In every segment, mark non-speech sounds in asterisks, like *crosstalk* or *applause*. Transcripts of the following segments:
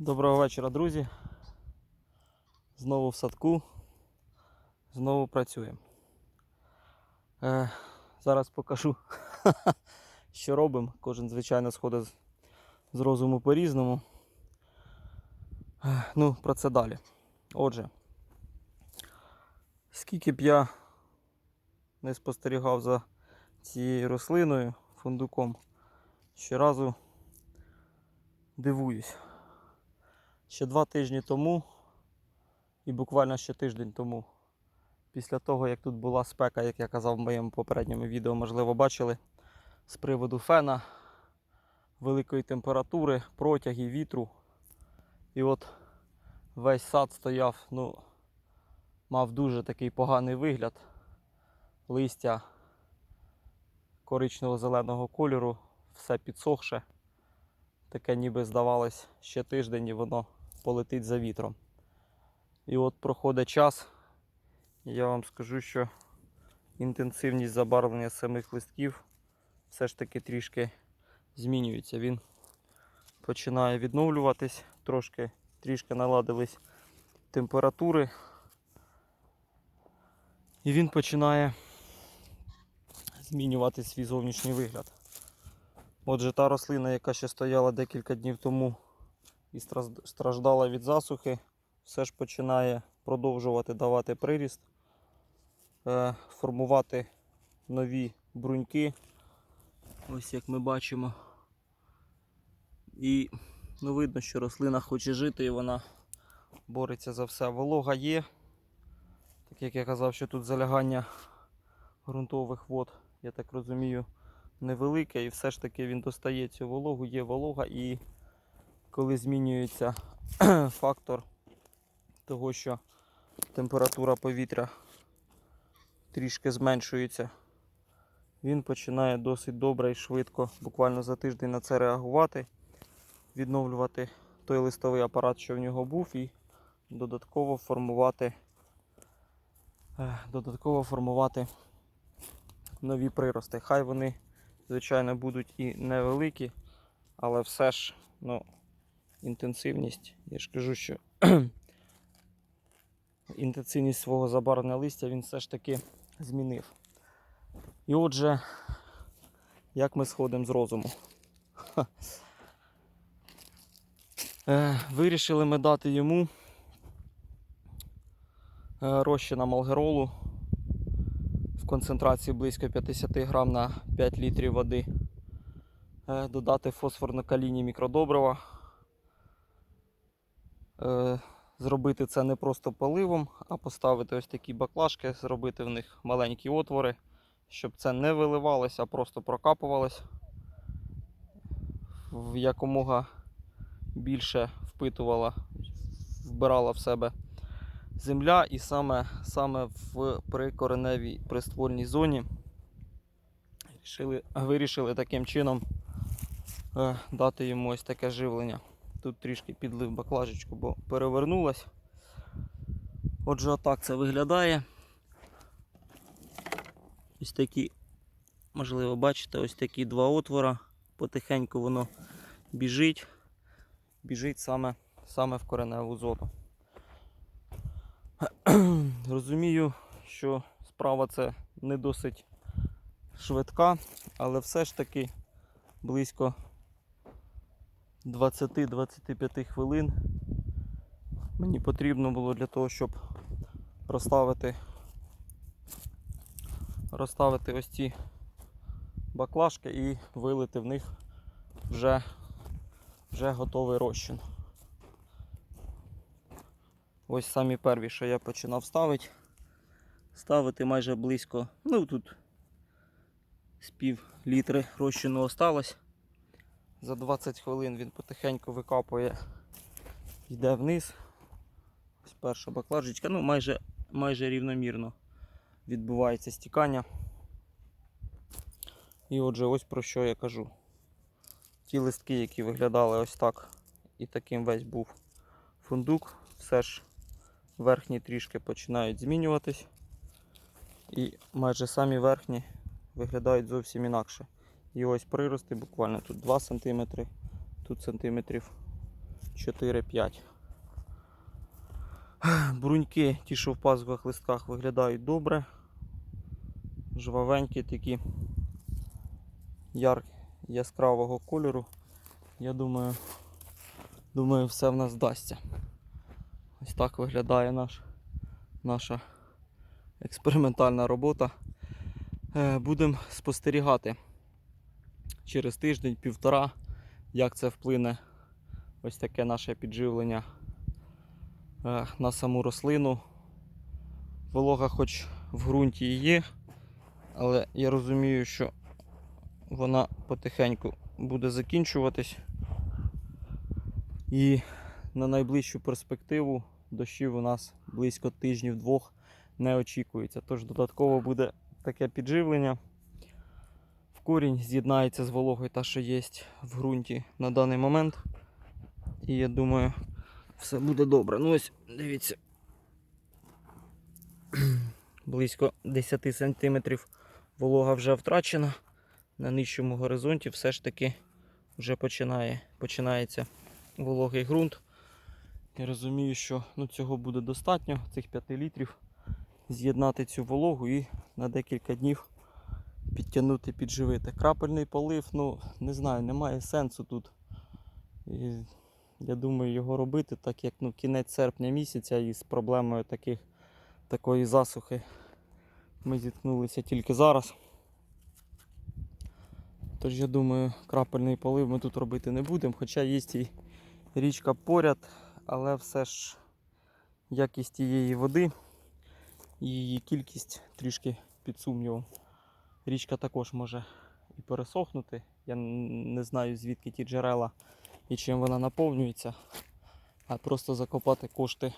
Доброго вечора, друзі. Знову в садку. Знову працюємо. Е, зараз покажу, *laughs* що робимо. Кожен, звичайно, сходить з, розуму по-різному. Е, ну, про це далі. Отже, скільки б я не спостерігав за цією рослиною, фундуком, щоразу дивуюсь. Ще два тижні тому, і буквально ще тиждень тому, після того, як тут була спека, як я казав в моєму попередньому відео, можливо, бачили, з приводу фена, великої температури, протяги, вітру. І от весь сад стояв, ну, мав дуже такий поганий вигляд. Листя коричнево-зеленого кольору, все підсохше. Таке ніби здавалось ще тиждень і воно полетить за вітром. І от проходить час, я вам скажу, що інтенсивність забарвлення самих листків все ж таки трішки змінюється. Він починає відновлюватись, трошки трішки наладились температури. І він починає змінювати свій зовнішній вигляд. Отже, та рослина, яка ще стояла декілька днів тому і страждала від засухи, все ж починає продовжувати давати приріст, е, формувати нові бруньки. Ось як ми бачимо. І ну, видно, що рослина хоче жити і вона бореться за все. Волога є. Так як я казав, що тут залягання ґрунтових вод, я так розумію, невелике, і все ж таки він достає цю вологу, є волога, і коли змінюється *clears throat* фактор того, що температура повітря трішки зменшується, він починає досить добре і швидко, буквально за тиждень на це реагувати, відновлювати той листовий апарат, що в нього був, і додатково формувати, е, додатково формувати нові прирости. Хай вони, звичайно, будуть і невеликі, але все ж ну, інтенсивність, я ж кажу, що *clears throat* інтенсивність свого забарвлення листя він все ж таки змінив. І отже, як ми сходимо з розуму. Е, Вирішили ми дати йому е, розчина малгеролу в концентрації близько 50 грам на 5 літрів води. Е, Додати фосфорно-калійні мікродобрива. Е, Зробити це не просто поливом, а поставити ось такі баклажки, зробити в них маленькі отвори, щоб це не виливалося, а просто прокапувалось. В якомога більше впитувала, вбирала в себе земля і саме, саме в прикореневій приствольній зоні вирішили, вирішили таким чином е, дати йому ось таке живлення. Тут трішки підлив баклажечку, бо перевернулась. Отже, отак це виглядає. Ось такі, можливо, бачите, ось такі два отвора. Потихеньку воно біжить, біжить саме, саме в кореневу зону. *clears throat* Розумію, що справа це не досить швидка, але все ж таки близько 20-25 хвилин мені потрібно було для того, щоб розставити, розставити ось ці баклажки і вилити в них вже, вже готовий розчин. Ось самі перві, що я починав ставити. Ставити майже близько, ну тут з пів літри розчину осталось. За 20 хвилин він потихеньку викапує, йде вниз. Ось перша баклажечка, ну майже, майже рівномірно відбувається стікання. І отже, ось про що я кажу. Ті листки, які виглядали ось так, і таким весь був фундук, все ж верхні трішки починають змінюватись. І майже самі верхні виглядають зовсім інакше. І ось прирости буквально тут 2 см, тут сантиметрів 4-5. Бруньки, ті, що в пазухах листках виглядають добре. Жвавенькі такі яр, яскравого кольору. Я думаю, думаю, все в нас вдасться. Ось так виглядає наш, наша експериментальна робота. Е, Будемо спостерігати через тиждень-півтора, як це вплине ось таке наше підживлення е, на саму рослину. Волога хоч в ґрунті і є, але я розумію, що вона потихеньку буде закінчуватись. І на найближчу перспективу дощів у нас близько тижнів двох не очікується. Тож додатково буде таке підживлення. Корінь з'єднається з вологою та, що є в ґрунті на даний момент. І я думаю, все буде добре. Ну ось, дивіться. *clears throat* Близько 10 см волога вже втрачена. На нижчому горизонті все ж таки вже починає, починається вологий ґрунт. Я розумію, що ну, цього буде достатньо, цих 5 літрів, з'єднати цю вологу і на декілька днів підтягнути, підживити. Крапельний полив, ну не знаю, немає сенсу тут. І я думаю, його робити, так як ну, кінець серпня місяця і з проблемою таких, такої засухи ми зіткнулися тільки зараз. Тож я думаю, крапельний полив ми тут робити не будемо, хоча є і річка поряд, але все ж якість тієї води і її кількість трішки під сумнівом. Річка також може і пересохнути. Я не знаю звідки ті джерела і чим вона наповнюється, а просто закопати кошти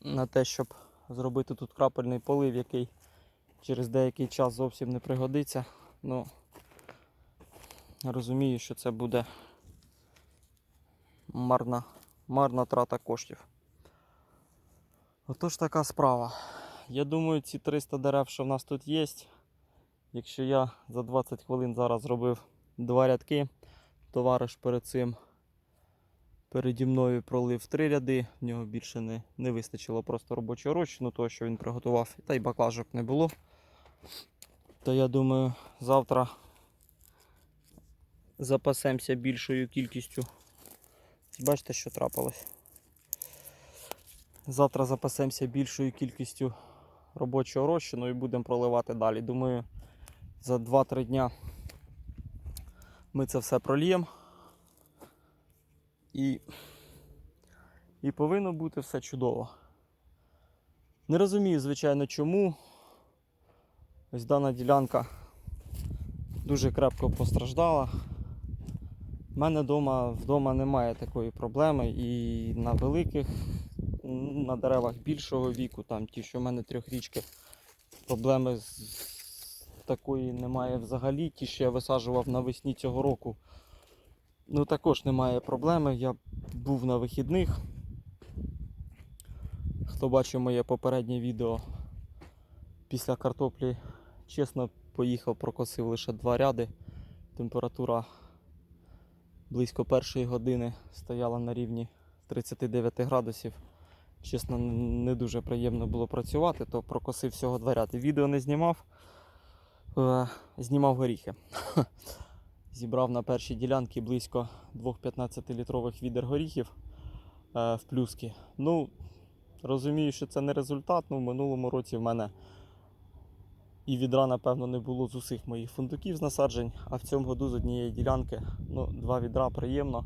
на те, щоб зробити тут крапельний полив, який через деякий час зовсім не пригодиться. Ну, розумію, що це буде марна, марна трата коштів. Отож така справа. Я думаю, ці 300 дерев, що в нас тут є, якщо я за 20 хвилин зараз зробив два рядки, товариш перед цим переді мною пролив три ряди, в нього більше не, не вистачило просто робочого розчину, того, що він приготував, та й баклажок не було. То я думаю, завтра запасемося більшою кількістю. Бачите, що трапилось? Завтра запасемося більшою кількістю робочого розчину і будемо проливати далі. Думаю, за 2-3 дня ми це все прольємо. І, і повинно бути все чудово. Не розумію, звичайно, чому. Ось дана ділянка дуже крепко постраждала. У мене вдома, вдома немає такої проблеми і на великих, на деревах більшого віку, там ті, що в мене трьохрічки, проблеми з, такої немає взагалі. Ті, що я висаджував навесні цього року, ну також немає проблеми. Я був на вихідних. Хто бачив моє попереднє відео після картоплі, чесно, поїхав, прокосив лише два ряди. Температура близько першої години стояла на рівні 39 градусів. Чесно, не дуже приємно було працювати, то прокосив всього два ряди. Відео не знімав, е, знімав горіхи. *laughs* Зібрав на першій ділянці близько 2 15-літрових відер горіхів е, в плюски. Ну, розумію, що це не результат. Ну, в минулому році в мене і відра, напевно, не було з усіх моїх фундуків з насаджень, а в цьому году з однієї ділянки ну, два відра приємно.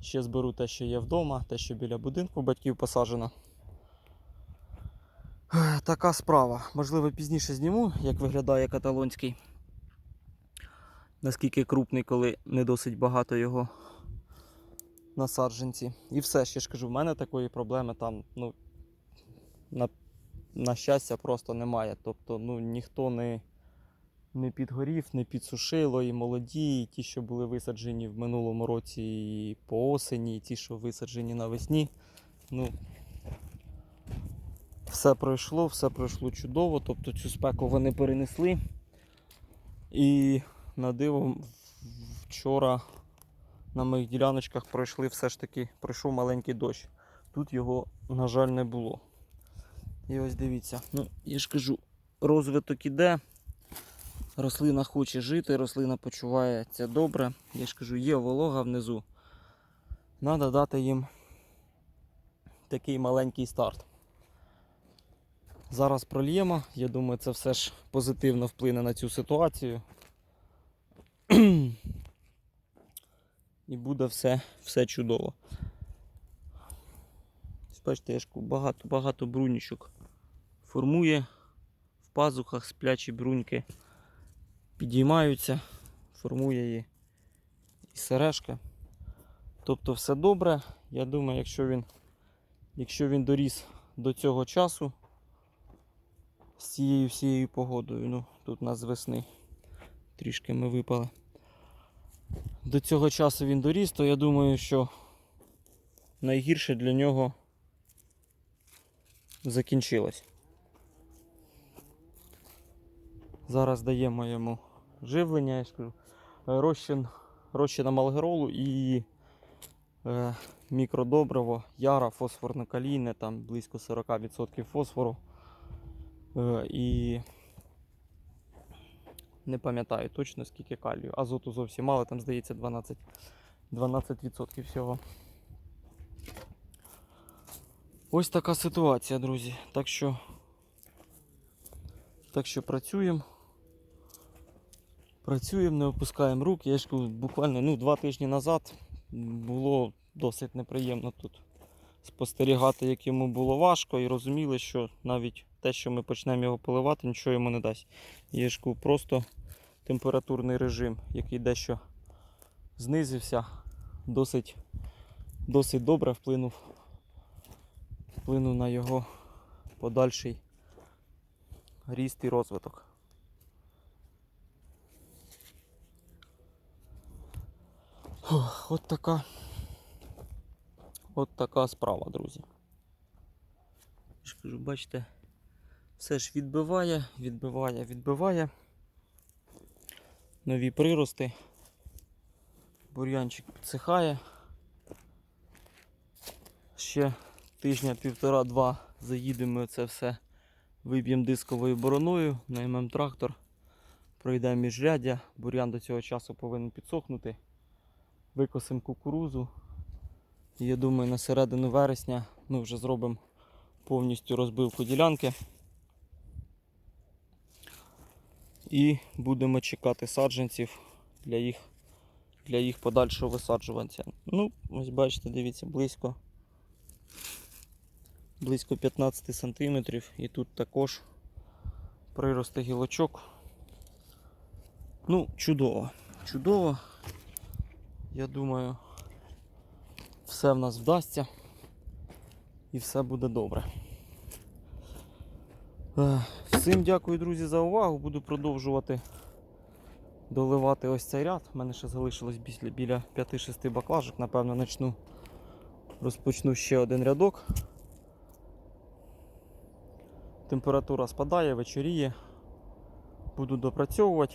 Ще зберу те, що є вдома, те, що біля будинку батьків посаджено. Така справа. Можливо, пізніше зніму, як виглядає каталонський. Наскільки крупний, коли не досить багато його насадженці. І все, ще ж кажу, в мене такої проблеми там, ну, на на щастя, просто немає. Тобто ну, ніхто не, не підгорів, не підсушило, і молоді, і ті, що були висаджені в минулому році і по осені, і ті, що висаджені навесні. Ну, все пройшло, все пройшло чудово. Тобто цю спеку вони перенесли. І на диво вчора на моїх діляночках пройшли все ж таки, пройшов маленький дощ. Тут його, на жаль, не було. І ось дивіться, ну я ж кажу, розвиток іде. Рослина хоче жити, рослина почувається добре. Я ж кажу, є волога внизу. Треба дати їм такий маленький старт. Зараз прольємо. Я думаю, це все ж позитивно вплине на цю ситуацію. І буде все, все чудово. Бачите, я ж багато-багато брунічок формує в пазухах сплячі бруньки. Підіймаються, формує її і сережка. Тобто все добре. Я думаю, якщо він, якщо він доріс до цього часу з цією всією погодою, ну тут у нас з весни трішки ми випали. До цього часу він доріс, то я думаю, що найгірше для нього закінчилось. Зараз даємо йому живлення, я ж кажу, е, розчин, розчин малгеролу і е, мікродобриво, яра, фосфорно-калійне, там близько 40% фосфору. Е, і не пам'ятаю точно скільки калію. Азоту зовсім мало, там здається 12%, 12% всього. Ось така ситуація, друзі. Так що, так що працюємо. Працюємо, не опускаємо рук. Я ж буквально ну, два тижні назад було досить неприємно тут спостерігати, як йому було важко, і розуміли, що навіть те, що ми почнемо його поливати, нічого йому не дасть. Є ж просто температурний режим, який дещо знизився, досить, досить добре вплинув, вплинув на його подальший ріст і розвиток. Фух, От така. От така справа, друзі. Я ж кажу, бачите, все ж відбиває, відбиває, відбиває. Нові прирости. Бур'янчик підсихає. Ще тижня півтора-два заїдемо це все, виб'ємо дисковою бороною, наймемо трактор, пройдемо міжряддя, бур'ян до цього часу повинен підсохнути викосимо кукурузу. Я думаю, на середину вересня ми вже зробимо повністю розбивку ділянки. І будемо чекати саджанців для їх, для їх подальшого висаджування. Ну, ось бачите, дивіться, близько, близько 15 см. І тут також приросте гілочок. Ну, чудово. Чудово. Я думаю, все в нас вдасться і все буде добре. Е, Всім дякую, друзі, за увагу. Буду продовжувати доливати ось цей ряд. У мене ще залишилось біля, біля 5-6 баклажок. Напевно, начну, розпочну ще один рядок. Температура спадає, вечоріє. Буду допрацьовувати.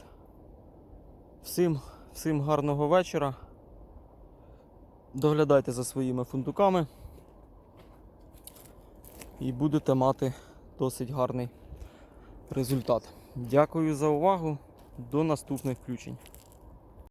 Всім, всім гарного вечора. Доглядайте за своїми фундуками і будете мати досить гарний результат. Дякую за увагу. До наступних включень.